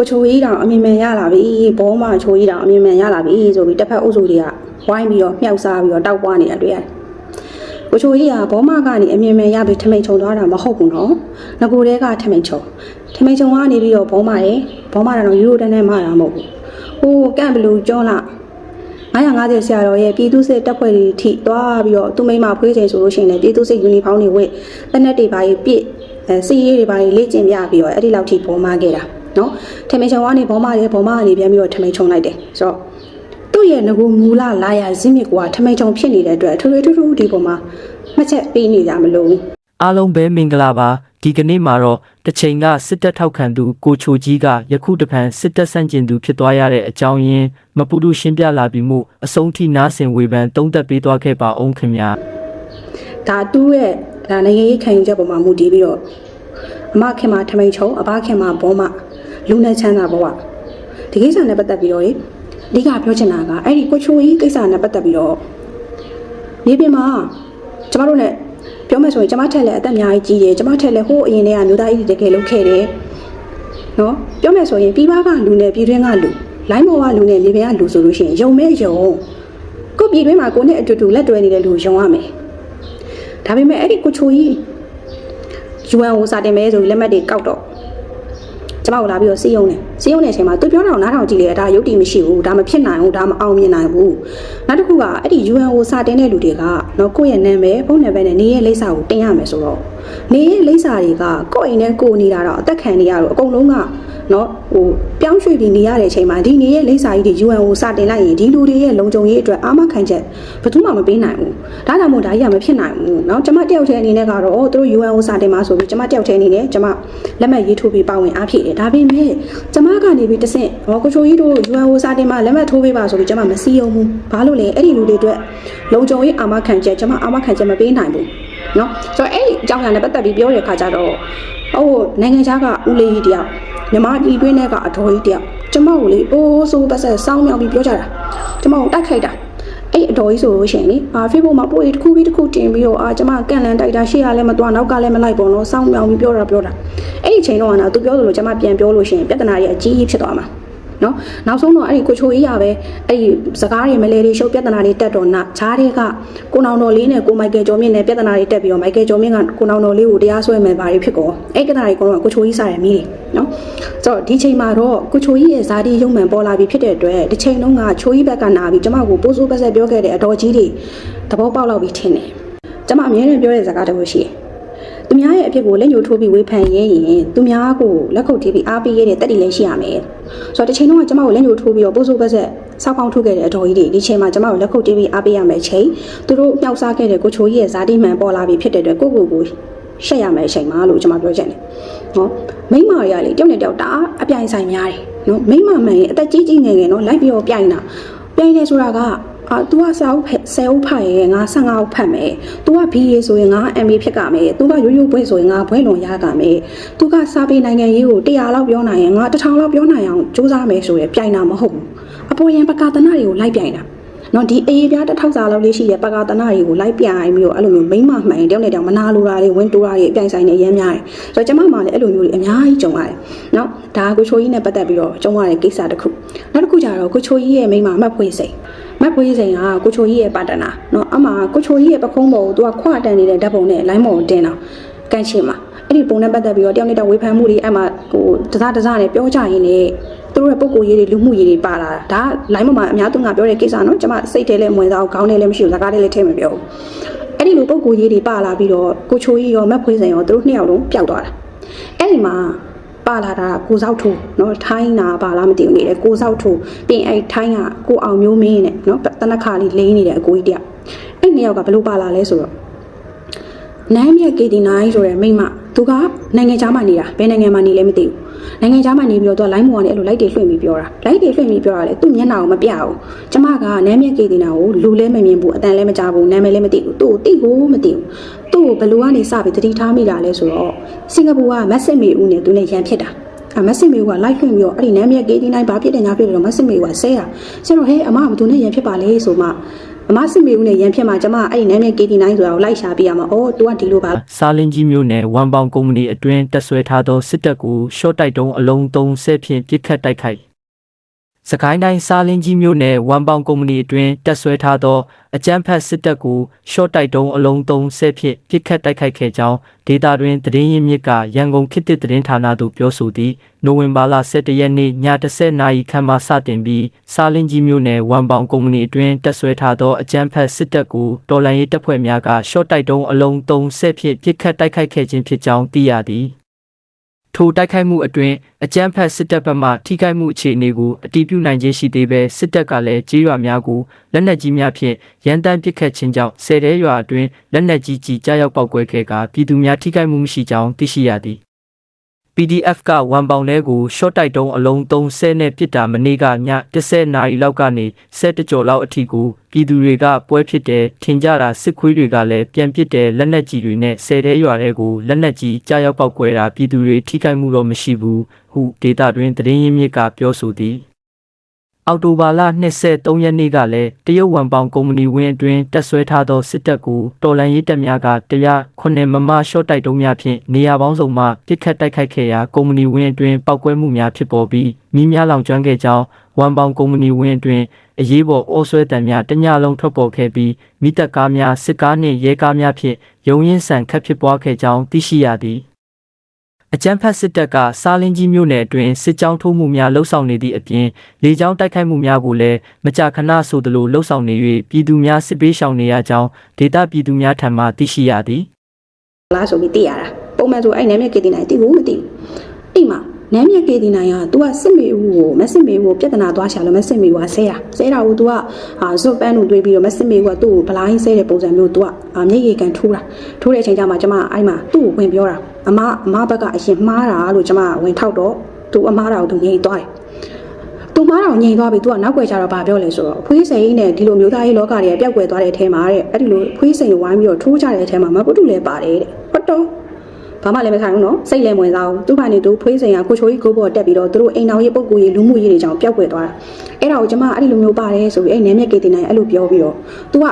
ကိုချိုကြီးတောင်အမြင်မြန်ရလာပြီဘောမချိုကြီးတောင်အမြင်မြန်ရလာပြီဆိုပြီးတစ်ဖက်အုပ်စုတွေကဝိုင်းပြီးတော့မြှောက်စားပြီးတော့တောက်ပွားနေတာတွေ့ရတယ်ကိုချိုကြီးကဘောမကနေအမြင်မြန်ရပြီးထမိန်ချုံသွားတာမဟုတ်ဘူးနော်ငကိုတဲကထမိန်ချုံထမိန်ချုံကနေပြီးတော့ဘောမရဲ့ဘောမကတော့ယူရိုတန်းနဲ့မှတာမဟုတ်ဘူးဟိုကန့်ဘလူးကျောလာ950ဆရာတော်ရဲ့ပြည်သူစစ်တပ်ဖွဲ့တွေထိသွားပြီးတော့သူမိမဖွေးချိန်ဆိုလို့ရှိရင်လည်းပြည်သူစစ်ယူနီဖောင်းတွေဝတ်တနက်တွေပါပြည့်အဲစီရေးတွေပါလေ့ကျင့်ပြပြီးတော့အဲ့ဒီလောက်ထိပုံမှန်ခဲ့တာ နော်ထမိန်ချုံကနေဘောမရဲ့ဘောမကနေပြန်ပြီးတော့ထမိန်ချုံလိုက်တယ်ဆိုတော့သူ့ရဲ့ငကူမူလလာရဇင်းမြစ်ကထမိန်ချုံဖြစ်နေတဲ့အတွက်ထွေထွေထူးထူးဒီပုံမှာမှတ်ချက်ပေးနေကြမလို့အားလုံးပဲမင်္ဂလာပါဒီကနေ့မှာတော့တစ်ချိန်ကစစ်တပ်ထောက်ခံသူကိုချိုကြီးကယခုတပံစစ်တပ်ဆန့်ကျင်သူဖြစ်သွားရတဲ့အကြောင်းရင်းမပူတူရှင်းပြလာပြီးမှုအဆုံးထိနားဆင်ဝေဖန်တုံးသက်ပေးသွားခဲ့ပါအောင်ခင်ဗျာဒါသူ့ရဲ့ဒါနိုင်ငံရေးခံယူချက်ပေါ်မှာမူတည်ပြီးတော့အမခင်မှာထမိန်ချုံအဘခင်မှာဘောမ လူနဲ့ချမ်းသာဘဝဒီကိစ္စနဲ့ပတ်သက်ပြီးတော့လေအဓိကပြောချင်တာကအဲ့ဒီကိုချိုကြီးကိစ္စနဲ့ပတ်သက်ပြီးတော့မြေပြင်မှာကျမတို့ ਨੇ ပြောမယ်ဆိုရင်ကျမထက်လည်းအသက်အများကြီးကြီးတယ်ကျမထက်လည်းဟိုးအရင်တည်းကမျိုးသားကြီးတကယ်လုပ်ခဲ့တယ်နော်ပြောမယ်ဆိုရင်ပြည်ပကလူနဲ့ပြည်တွင်းကလူလိုင်းမော်ကလူနဲ့မြေပြင်ကလူဆိုလို့ရှိရင်ယုံမဲ့ယုံကိုပြည်တွင်းမှာကိုနဲ့အတူတူလက်တွဲနေတဲ့လူယုံရမယ်ဒါပေမဲ့အဲ့ဒီကိုချိုကြီး UN ကိုစာတင်မဲဆိုပြီးလက်မှတ်တွေကောက်တော့ ကျမကိုလာပြီးတော့စီးရုံးတယ်စီးရုံးတဲ့အချိန်မှာသူပြောတာကိုနားထောင်ကြည့်လေဒါရုပ်တည်မရှိဘူးဒါမဖြစ်နိုင်ဘူးဒါမအောင်မြင်နိုင်ဘူးနောက်တစ်ခုကအဲ့ဒီ UN ကိုစာတင်တဲ့လူတွေကနော်ကိုယ့်ရဲ့နာမည်ဖုန်းနံပါတ်နဲ့နေရဲ့လိပ်စာကိုတင်ရမယ်ဆိုတော့နေရဲ့လိပ်စာတွေကကိုယ့်အိမ်နဲ့ကိုယ်နေတာတော့အသက်ခံနေရတော့အကုန်လုံးက နော်ဟိုပြောင်းရွှေ့ပြီးနေရတဲ့အချိန်မှာဒီနေရဲ့လိပ်စာကြီးတွေ UN ကိုစတင်လိုက်ရင်ဒီလူတွေရဲ့လုံခြုံရေးအတွက်အာမခံချက်ဘယ်သူမှမပေးနိုင်ဘူးဒါကြောင့်မို့ဒါကြီးကမဖြစ်နိုင်ဘူးနော်ကျွန်မတယောက်တည်းအနေနဲ့ကတော့သူတို့ UN ကိုစတင်မှာဆိုပြီးကျွန်မတယောက်တည်းအနေနဲ့ကျွန်မလက်မှတ်ရေးထိုးပြီးပါဝင်အားဖြစ်တယ်ဒါပေမဲ့ကျွန်မကနေပြီးတဆင့်ဟောကိုချိုကြီးတို့ UN ကိုစတင်မှာလက်မှတ်ထိုးပေးပါဆိုပြီးကျွန်မမစီယုံဘူးဘာလို့လဲအဲ့ဒီလူတွေအတွက်လုံခြုံရေးအာမခံချက်ကျွန်မအာမခံချက်မပေးနိုင်ဘူးနော်ဆိုတော့အဲ့ဒီအကြောင်းအရာနဲ့ပတ်သက်ပြီးပြောရတဲ့အခါကျတော့ဟိုနိုင်ငံခြားကဦးလေးကြီးတယောက် မြမဒီတွင်းထဲကအတော်ကြီးတယောက်ကျွန်မကိုလေအိုးဆိုးပတ်ဆက်စောင်းမြောက်ပြီးပြောကြတာကျွန်မကိုတိုက်ခိုက်တာအဲ့အတော်ကြီးဆိုလို့ရှိရင်လေအာ Facebook မှာပို့ရတစ်ခုပြီးတစ်ခုတင်ပြီးတော့အာကျမကန်လန်တိုက်တာရှေ့ကလည်းမသွားနောက်ကလည်းမလိုက်ပေါ့နော်စောင်းမြောင်ပြီးပြောတာပြောတာအဲ့ဒီချိန်တော့ကနော်သူပြောသလိုကျမပြန်ပြောလို့ရှိရင်ပြဿနာကြီးအကြီးကြီးဖြစ်သွားမှာ နော်နောက်ဆုံးတော့အဲ့ဒီကိုချိုကြီးရပဲအဲ့ဒီစကားတွေမလဲတွေရှုပ်ပြဿနာတွေတက်တော့နာဈားတွေကကိုနောင်တော်လေးနဲ့ကိုမိုက်ကယ်ကျော်မြင့်နဲ့ပြဿနာတွေတက်ပြီးတော့မိုက်ကယ်ကျော်မြင့်ကကိုနောင်တော်လေးကိုတရားစွဲမယ်ပါတွေဖြစ်ကုန်အဲ့ပြဿနာတွေကတော့ကိုချိုကြီးစားရမီးတွေနော်ဆိုတော့ဒီချိန်မှာတော့ကိုချိုကြီးရဲ့ဇာတိရုံမှန်ပေါ်လာပြီဖြစ်တဲ့အတွက်ဒီချိန်လုံးကချိုကြီးဘက်ကနာပြီးကျမကိုပိုးစိုးပတ်ဆက်ပြောခဲ့တဲ့အတော်ကြီးတွေသဘောပေါက်လောက်ပြီးထင်တယ်ကျမအမြဲတမ်းပြောတဲ့စကားတစ်ခုရှိတယ် သူများရဲ့အဖြစ်ကိုလက်ညှိုးထိုးပြီးဝေဖန်ရဲရင်သူများကိုလက်ခုပ်တီးပြီးအားပေးရတဲ့တက်တီလည်းရှိရမယ်။ဆိုတော့တစ်ချိန်လုံးကကျမကိုလက်ညှိုးထိုးပြီးတော့ပိုးဆိုးပတ်ဆက်စောက်ပေါင်းထုတ်ခဲ့တဲ့အတော်ကြီးတွေဒီချိန်မှာကျမကိုလက်ခုပ်တီးပြီးအားပေးရမယ်ချိန်သူတို့မြောက်စားခဲ့တဲ့ကိုချိုကြီးရဲ့ဇာတိမှန်ပေါ်လာပြီဖြစ်တဲ့အတွက်ကိုကိုကိုရှက်ရမယ်ချိန်မှာလို့ကျမပြောချင်တယ်။နော်မိမတွေကလေတယောက်နဲ့တယောက်တအားအပြိုင်ဆိုင်များတယ်နော်မိမမှန်ရင်အသက်ကြီးကြီးငယ်ငယ်နော်လိုက်ပြီးတော့ပြိုင်တာပြိုင်နေဆိုတာက အာ तू ကစာအုပ်ဖက်10အုပ်ဖတ်ရင်ငါ15အုပ်ဖတ်မယ်။ तू က BA ဆိုရင်ငါ MA ဖြစ်ကမယ်။ तू ကရိုးရိုးဘွဲ့ဆိုရင်ငါဘွဲ့လွန်ရကမယ်။ तू ကစာပေနိုင်ငံရေးကို100လောက်ပြောနိုင်ရင်ငါ1000လောက်ပြောနိုင်အောင်စူးစမ်းမယ်ဆိုရယ်ပြိုင်တာမဟုတ်ဘူး။အပေါ်ယံပကာသနာတွေကိုလိုက်ပြိုင်တာ။နော်ဒီအေးပြားတစ်ထောက်စာလောက်လေးရှိတဲ့ပကာသနာတွေကိုလိုက်ပြိုင်ပြီးတော့အဲ့လိုမျိုးမိမ့်မမှန်တယောက်နဲ့တယောက်မနာလိုတာတွေဝင်တိုးတာတွေအပြိုင်ဆိုင်နေရမ်းများတယ်။ဆိုတော့ကျမမှလည်းအဲ့လိုမျိုးတွေအများကြီးကြုံရတယ်။နော်ဒါကကိုချိုကြီးနဲ့ပတ်သက်ပြီးတော့ကြုံရတဲ့ကိစ္စတစ်ခု။နောက်တစ်ခုကျတော့ကိုချိုကြီးရဲ့မိန်းမမတ်ဖွေးစိန် မတ်ဖွေးစိန်ကကိုချိုကြီးရဲ့ပါတနာနော်အမှကိုချိုကြီးရဲ့ပခုံးပေါ်ကိုသူကခွတန်နေတဲ့ဓာတ်ပုံနဲ့လိုင်းမော်ကိုတင်တာကန်ချင်မှာအဲ့ဒီပုံနဲ့ပတ်သက်ပြီးတော့တယောက်နဲ့တယောက်ဝေဖန်မှုတွေအဲ့မှာဟိုတစားတစားနဲ့ပြောကြရင်းနဲ့သူတို့ရဲ့ပုံကိုယ်ရေးတွေလူမှုရေးတွေပါလာတာဒါလိုင်းမော်မှာအများသူကပြောတဲ့ကိစ္စနော်ကျွန်မစိတ်ထဲလည်းမဝင်စားဘူးခေါင်းထဲလည်းမရှိဘူးစကားထဲလည်းထည့်မပြောဘူးအဲ့ဒီလိုပုံကိုယ်ရေးတွေပါလာပြီးတော့ကိုချိုကြီးရောမတ်ဖွေးစိန်ရောသူတို့နှစ်ယောက်လုံးပျောက်သွားတာအဲ့ဒီမှာ ပါလာတာကိုစောက်ထိုးเนาะထိုင်းနာပါလားမသိဘူးနေတယ်ကိုစောက်ထိုးပြင်အဲ့ထိုင်းကကိုအောင်မျိုးမင်းနဲ့เนาะတနခါလေးလိမ့်နေတဲ့အကိုကြီးတယောက်အဲ့နှစ်ယောက်ကဘလို့ပါလာလဲဆိုတော့နမ်းမြက်ကေတီနိုင်ဆိုတဲ့မိမ သူကနိုင်ငံခြားမှာနေတာဘယ်နိုင်ငံမှာနေလဲမသိဘူးနိုင်ငံခြားမှာနေပြီးတော့သူကလိုင်းမော်ကနေအဲ့လိုလိုက်တွေလွှင့်ပြီးပြောတာလိုက်တွေလွှင့်ပြီးပြောတာလေသူ့မျက်နှာကိုမပြဘူးကျမကနမ်းမြက်ကေတီနာကိုလူလဲမမြင်ဘူးအတန်လဲမကြားဘူးနာမည်လည်းမသိဘူးသူ့ကိုတိကိုမသိဘူးသူ့ကိုဘယ်လိုကနေစပြီးတတိထားမိတာလဲဆိုတော့စင်ကာပူကမက်ဆစ်မေဦးနဲ့သူနဲ့ရန်ဖြစ်တာအမက်စစ်မေကလိုက်ခွင့်ပြီးတော့အဲ့ဒီနမ်းမြက်ကေးဒီနိုင်ဘာဖြစ်တယ်ညာဖြစ်တယ်တော့မက်စစ်မေကဆဲရဆဲတော့ဟဲ့အမကဘသူနဲ့ရန်ဖြစ်ပါလေဆိုမှ အမစစ်မေဦးနဲ့ရန်ဖြစ်မှာကျမအဲ့ဒီနာမည် KT9 ဆိုတာကိုလိုက်ရှာပြရမှာအော် तू ကဒီလိုပါစားလင်းကြီးမြို့နယ်ဝမ်ပေါင်ကုမ္ပဏီအတွင်းတက်ဆွဲထားသောစစ်တပ်ကိုရှော့တိုက်တုံးအလုံး30ဖြင့်ပစ်ခတ်တိုက်ခိုက် စကိုင်းတိုင်းစားလင်းကြီးမြို့နယ်ဝမ်ပေါင်ကုမ္ပဏီအတွင်းတက်ဆွဲထားသောအကြမ်းဖက်စစ်တပ်ကိုရှော့တိုက်တုံးအလုံး30ဖြင့်ပစ်ခတ်တိုက်ခိုက်ခဲ့ကြောင်းဒေတာတွင်သတင်းရင်းမြစ်ကရန်ကုန်ခေတ်သစ်သတင်းဌာနသို့ပြောဆိုသည်နိုဝင်ဘာလ17ရက်နေ့ည10:00နာရီခန့်မှစတင်ပြီးစားလင်းကြီးမြို့နယ်ဝမ်ပေါင်ကုမ္ပဏီအတွင်းတက်ဆွဲထားသောအကြမ်းဖက်စစ်တပ်ကိုတော်လှန်ရေးတပ်ဖွဲ့များကရှော့တိုက်တုံးအလုံး30ဖြင့်ပစ်ခတ်တိုက်ခိုက်ခဲ့ခြင်းဖြစ်ကြောင်းသိရသည် ထိုတိုက်ခိုက်မှုအတွင်းအကြမ်းဖက်စစ်တပ်ဘက်မှထိခိုက်မှုအခြေအနေကိုအတည်ပြုနိုင်ခြင်းရှိသေးပဲစစ်တပ်ကလည်းကြေးရွာများကိုလက်နက်ကြီးများဖြင့်ရန်တမ်းပစ်ခတ်ခြင်းကြောင့်ဆယ်တဲရွာအတွင်းလက်နက်ကြီးကြီးကြားရောက်ပောက်ကွဲခဲ့ကပြည်သူများထိခိုက်မှုမရှိကြောင်းသိရှိရသည် PDF ကဝန်ပေါင်လဲကို short တိုက်တုံးအလုံး30နဲ့ပြစ်တာမနေ့ကည10နာရီလောက်ကနေ7ကြော်လောက်အထိကိုပြည်သူတွေကပွဲဖြစ်တယ်ထင်ကြတာစစ်ခွေးတွေကလည်းပြန်ပစ်တယ်လက်နက်ကြီးတွေနဲ့ဆယ်တဲရွာတွေကိုလက်နက်ကြီးကြားရောက်ပောက်ကွဲတာပြည်သူတွေထိခိုက်မှုတော့မရှိဘူးဟုဒေတာတွင်သတင်းရင်းမြစ်ကပြောဆိုသည် အောက်တိုဘာလ23ရက်နေ့ကလည်းတရုတ်ဝန်ပေါင်ကုမ္ပဏီဝင်းအတွင်းတက်ဆွဲထားသောစစ်တပ်ကိုတော်လန်ရေးတပ်များကတရားခုနှစ်မမရှော့တိုက်တုံးများဖြင့်နေရာပေါင်းစုံမှပစ်ခတ်တိုက်ခိုက်ခဲ့ရာကုမ္ပဏီဝင်းအတွင်းပောက်ကွဲမှုများဖြစ်ပေါ်ပြီးမိများလောင်ကျွမ်းခဲ့ကြောင်းဝန်ပေါင်ကုမ္ပဏီဝင်းအတွင်းအရေးပေါ်အိုးဆွဲတံများတညလုံးထွက်ပေါ်ခဲ့ပြီးမိသက်ကားများစစ်ကားနှင့်ရဲကားများဖြင့်ရုံရင်းဆန်ခတ်ဖြစ်ပွားခဲ့ကြောင်းသိရှိရသည် အကြမ်းဖက်စစ်တပ်ကစားလင်းကြီးမြို့နယ်အတွင်းစစ်ကြောင်းထိုးမှုများလှုပ်ဆောင်နေသည့်အပြင်လေကြောင်းတိုက်ခိုက်မှုများကိုလည်းမကြာခဏဆိုသလိုလှုပ်ဆောင်နေ၍ပြည်သူများစစ်ပေးရှောင်နေရကြောင်းဒေသပြည်သူများထံမှသိရှိရသည် လားဆိုပြီးသိရတာပုံမှန်ဆိုအဲ့နာမည် KT9 သိဘူးမသိဘူးအိမ်မှာနာမည် KT9 က तू ကစစ်မေဦးကိုမစစ်မေဦးကိုပြဿနာသွားရှာလို့မစစ်မေဦးကဆဲတာဆဲတာကို तू ကအာဇွတ်ပန်းတို့တွေးပြီးတော့မစစ်မေဦးကသူ့ကိုဗလိုင်းဆဲတဲ့ပုံစံမျိုး तू ကအာမျက်ရည်ကန်ထိုးတာထိုးတဲ့အချိန်ကျမှကျမအဲ့မှာသူ့ကိုဝင်ပြောတာ အမအမဘက်ကအရင်မှားတာလို့ကျမကဝင်ထောက်တော့သူအမားတော်သူငြိမ်သွားတယ်။သူမားတော်ငြိမ်သွားပြီသူကနောက်ွယ်ကြတော့ဗာပြောလဲဆိုတော့ဖွေးစိန်နဲ့ဒီလိုမျိုးသားရေးလောကတွေကပျောက်ကွယ်သွားတဲ့အထဲမှာတဲ့အဲ့ဒီလိုဖွေးစိန်ကိုဝိုင်းပြီးတော့ထိုးကြတဲ့အထဲမှာမပုတုလည်းပါတယ်တဲ့။ဟုတ်တော့ဘာမှလည်းမဆိုင်ဘူးနော်စိတ်လည်းဝင်စားဘူးသူကနေသူဖွေးစိန်ကကိုချိုကြီးကိုပေါ်တက်ပြီးတော့သူတို့အိမ်တော်ရေးပုပ်ကူရေးလူမှုရေးတွေကြောင့်ပျောက်ကွယ်သွားတာ။အဲ့ဒါကိုကျမအဲ့ဒီလိုမျိုးပါတယ်ဆိုပြီးအဲ့နည်းမြက်ကေတင်နိုင်အဲ့လိုပြောပြီးတော့သူက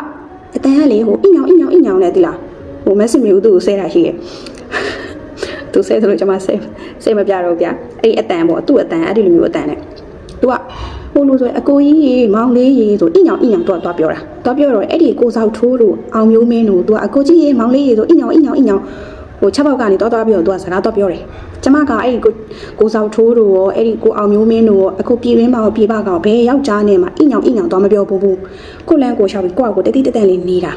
အတန်းကလေဟိုအိမ်အောင်အိမ်အောင်အိမ်အောင်နဲ့တိလားဟိုမက်ဆေ့ချ်မျိုးသူ့ကိုဆဲတာရှိရဲ့။ သူဆဲဆိုလို့ကျမစိတ်စိတ်မပြတော့ဘူးဗျအဲ့ဒီအတန်ပေါ့သူ့အတန်အဲ့ဒီလိုမျိုးအတန်နဲ့သူကဟိုလိုဆိုရင်အကိုကြီးရေမောင်လေးရေဆိုအိညောင်အိညောင်တော့တော့ပြောတာတော့ပြောတော့အဲ့ဒီကိုစောက်ထိုးတို့အောင်မျိုးမင်းတို့သူကအကိုကြီးရေမောင်လေးရေဆိုအိညောင်အိညောင်အိညောင်ဟိုချက်ပေါက်ကနေတော့တော့ပြီးတော့သူကစကားတော့ပြောတယ်ကျမကအဲ့ဒီကိုကိုစောက်ထိုးတို့ရောအဲ့ဒီကိုအောင်မျိုးမင်းတို့ရောအခုပြည်ရင်းပါပြည်ပကောင်ဘယ်ယောက်ျားနဲ့မှအိညောင်အိညောင်တော့မပြောဘူးဘူးကိုလန်းကိုရှောက်ပြီးကိုကကိုတတိတတန်လေးနေတာ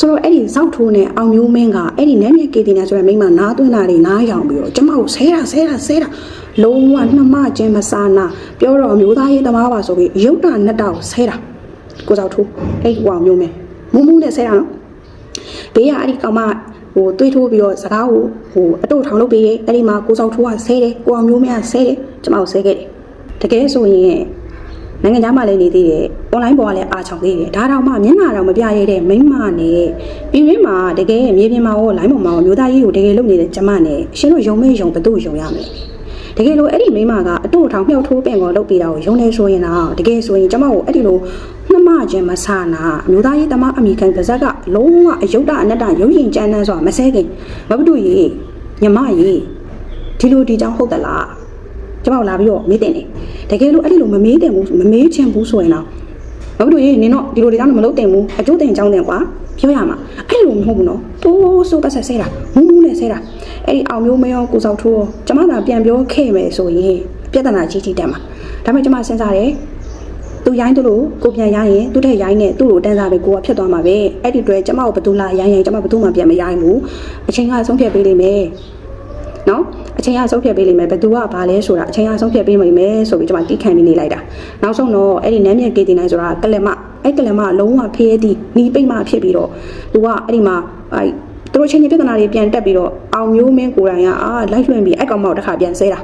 ဆိုတော့အဲ့ဒီစောက်ထိုးနဲ့အောင်မျိုးမင်းကအဲ့ဒီနမ်းမြကေတင်နေဆိုတဲ့မိန်းမနားသွင်းတာတွေနားရောင်ပြီးတော့ကျမကိုဆဲတာဆဲတာဆဲတာလုံးဝနှမချင်းမစာနာပြောတော့အမျိုးသားရေးသမားပါဆိုပြီးရုပ်တာနဲ့တောက်ဆဲတာကိုစောက်ထိုးအဲ့ဟိုအောင်မျိုးမဲမူးမူးနဲ့ဆဲတာနော်ဘေးကအဲ့ဒီကောင်မဟိုတွေးထိုးပြီးတော့စကားကိုဟိုအတုထောင်လုပ်ပေးတယ်အဲ့ဒီမှာကိုစောက်ထိုးကဆဲတယ်ကိုအောင်မျိုးမဲကဆဲတယ်ကျမကိုဆဲခဲ့တယ်တကယ်ဆိုရင် နိုင်ငံသားမှလည်းနေသေးတယ်။ online ပေါ်ကလည်းအားချောင်သေးတယ်။ဒါတော့မှမျက်နှာတော့မပြရတဲ့မိန်းမနဲ့ပြည်ရင်းမှာတကယ်မြေပြင်မှာရော line ပေါ်မှာရောမျိုးသားရေးကိုတကယ်လုပ်နေတဲ့ကျမနဲ့အရှင်တို့ယုံမဲယုံဘသူ့ယုံရမလဲ။တကယ်လို့အဲ့ဒီမိန်းမကအတို့ထောင်မြောက်ထိုးပင်ကိုလုပ်ပြီးတာကိုယုံနေဆိုရင်တော့တကယ်ဆိုရင်ကျမကိုအဲ့ဒီလိုနှမချင်းမဆာနာအမျိုးသားရေးတမအမိခံပါဇက်ကလုံးဝအယုတ်တအနတ္တရုပ်ရင်ကြမ်းတမ်းဆိုတာမဆဲခင်မဘတို့ရေညမရေဒီလိုဒီကြောင့်ဟုတ်သလား ကျမတို့လာပြီးတော့မေးတင်တယ်တကယ်လို့အဲ့ဒီလိုမမေးတင်ဘူးမမေးချင်ဘူးဆိုရင်တော့ဘာလို့လဲနင်တော့ဒီလိုတွေကြောင့်မလုပ်တင်ဘူးအကျိုးတင်ကြောင်းတင်ကွာပြောရမှာအဲ့လိုမဟုတ်ဘူးနော်တိုးဆိုးပတ်ဆက်ဆဲတာမူးမူးနဲ့ဆဲတာအဲ့ဒီအောင်မျိုးမရောကိုစောက်ထိုးရောကျမသာပြန်ပြောခဲ့မယ်ဆိုရင်ပြဿနာကြီးကြီးတက်မှာဒါပေမဲ့ကျမစဉ်းစားတယ်သူရိုင်းသူလို့ကိုပြန်ရိုင်းရင်သူ့ထက်ရိုင်းနေသူ့လိုတန်းစားပဲကိုကဖြစ်သွားမှာပဲအဲ့ဒီအတွက်ကျမကိုဘသူလာရိုင်းရင်ကျမဘသူမှပြန်မရိုင်းဘူးအချိန်ကဆုံးဖြတ်ပေးလိမ့်မယ်နော် အချိန်အဆုံးဖြတ်ပေးလိမ့်မယ်ဘယ်သူကဘာလဲဆိုတာအချိန်အဆုံးဖြတ်ပေးမိမယ်ဆိုပြီးကျွန်မတီးခံပြီးနေလိုက်တာနောက်ဆုံးတော့အဲ့ဒီနမ်းမြက်ကေတင်နိုင်ဆိုတာကလမအဲ့ကလမလုံးဝဖေးရသည့်နီးပိတ်မှဖြစ်ပြီးတော့သူကအဲ့ဒီမှာအဲ့သူတို့ချင်းချင်းပြဿနာတွေပြန်တက်ပြီးတော့အောင်မျိုးမင်းကိုယ်တိုင်ကအာလိုက်လွှင့်ပြီးအဲ့ကောင်မကိုတစ်ခါပြန်ဆဲတာ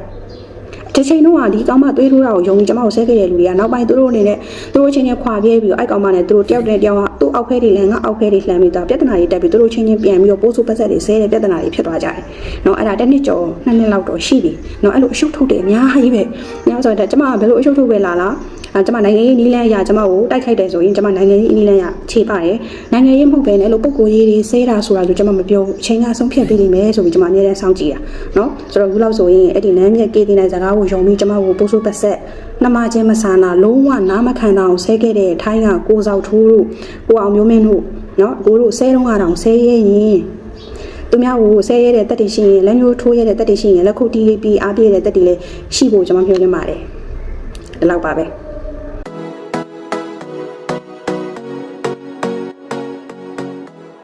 တစ်ချိန်တော့ဒီကောင်မသွေးထိုးတာကိုယုံကြည်ကျွန်မကိုဆဲခဲ့တဲ့လူတွေကနောက်ပိုင်းသူတို့အနေနဲ့သူတို့ချင်းချင်းခွာပြဲပြီးတော့အဲ့ကောင်မနဲ့သူတို့တယောက်တည်းတယောက်ကသူ့အောက်ဖဲတွေလည်းငါအောက်ဖဲတွေလှမ်းပြီးတော့ပြဿနာတွေတက်ပြီးသူတို့ချင်းချင်းပြန်ပြီးတော့ပိုးစုပတ်ဆက်တွေဆဲတဲ့ပြဿနာတွေဖြစ်သွားကြတယ်။နော်အဲ့ဒါတစ်နှစ်ကျော်နှစ်နှစ်လောက်တော့ရှိပြီ။နော်အဲ့လိုအရှုပ်ထုတ်တယ်အများကြီးပဲ။ညဆိုတော့ကျွန်မကဘယ်လိုအရှုပ်ထုတ်ပဲလာလား အဲကျွန်မနိုင်ငံရေးနီးလန်းအရာကျွန်မကိုတိုက်ခိုက်တယ်ဆိုရင်ကျွန်မနိုင်ငံရေးနီးလန်းအရာခြေပါတယ်နိုင်ငံရေးမဟုတ်ဘဲနဲ့လို့ပုံကိုရေးတွေဆဲတာဆိုတာဆိုကျွန်မမပြောဘူးအချိန်ကဆုံးဖြတ်ပေးလိမ့်မယ်ဆိုပြီးကျွန်မအများနဲ့စောင့်ကြည့်တာနော်ဆိုတော့ခုလောက်ဆိုရင်အဲ့ဒီနန်းမြက်ကေးတင်တဲ့ဇာကားကိုယုံပြီးကျွန်မကိုပို့ဆိုးပတ်ဆက်နှမချင်းမဆာနာလုံးဝနားမခံတော့ဆဲခဲ့တဲ့ထိုင်းကကိုစောက်ထိုးတို့ကိုအောင်မျိုးမင်းတို့နော်ကိုတို့ဆဲတော့ကတော့ဆဲရရင်သူများကိုဆဲရတဲ့တက်တည်ရှိရင်လက်ညှိုးထိုးရတဲ့တက်တည်ရှိရင်လက်ခုတီးပြီးအားပြည့်တဲ့တက်တည်လည်းရှိဖို့ကျွန်မပြောချင်ပါတယ်ဒီလောက်ပါပဲ